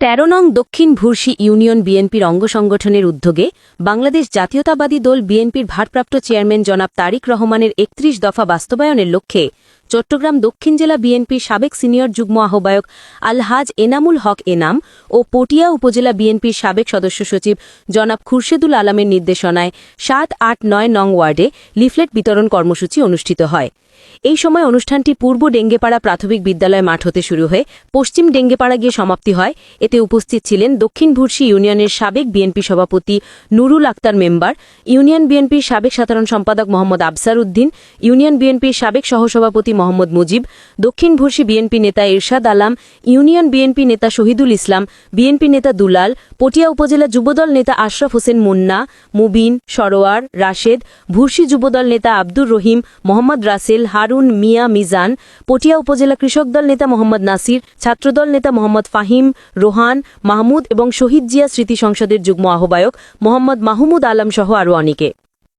তেরো নং দক্ষিণ ভূর্ষি ইউনিয়ন বিএনপির অঙ্গ সংগঠনের উদ্যোগে বাংলাদেশ জাতীয়তাবাদী দল বিএনপির ভারপ্রাপ্ত চেয়ারম্যান জনাব তারিক রহমানের একত্রিশ দফা বাস্তবায়নের লক্ষ্যে চট্টগ্রাম দক্ষিণ জেলা বিএনপির সাবেক সিনিয়র যুগ্ম আহ্বায়ক আলহাজ এনামুল হক এনাম ও পটিয়া উপজেলা বিএনপির সাবেক সদস্য সচিব জনাব খুরশেদুল আলমের নির্দেশনায় সাত আট নয় নং ওয়ার্ডে লিফলেট বিতরণ কর্মসূচি অনুষ্ঠিত হয়। এই সময় অনুষ্ঠানটি পূর্ব ডেঙ্গেপাড়া প্রাথমিক বিদ্যালয় মাঠ হতে শুরু হয়ে পশ্চিম ডেঙ্গেপাড়া গিয়ে সমাপ্তি হয়। এতে উপস্থিত ছিলেন দক্ষিণ ভুরসি ইউনিয়নের সাবেক বিএনপি সভাপতি নুরুল আক্তার মেম্বার, ইউনিয়ন বিএনপির সাবেক সাধারণ সম্পাদক মোহাম্মদ আফসার উদ্দিন, ইউনিয়ন বিএনপির সাবেক সহসভাপতি মোহাম্মদ মুজিব, দক্ষিণ ভুরসি বিএনপি নেতা ইরশাদ আলাম, ইউনিয়ন বিএনপি নেতা শহীদুল ইসলাম, বিএনপি নেতা দুলাল, পটিয়া উপজেলা যুবদল নেতা আশরাফ হোসেন মুন্না, মুবিন, সরোয়ার, রাশেদ ভুরসি যুবদল নেতা আব্দুর রহিম, মোহাম্মদ রাসেল, হারুন, মিয়া, মিজান, পটিয়া উপজেলা কৃষক দল নেতা মোহাম্মদ নাসির, ছাত্রদল নেতা মোহাম্মদ ফাহিম, রোহান, মাহমুদ এবং শহীদ জিয়া স্মৃতি সংসদের যুগ্ম আহ্বায়ক মোহাম্মদ মাহমুদ আলম সহ আরও অনেকে।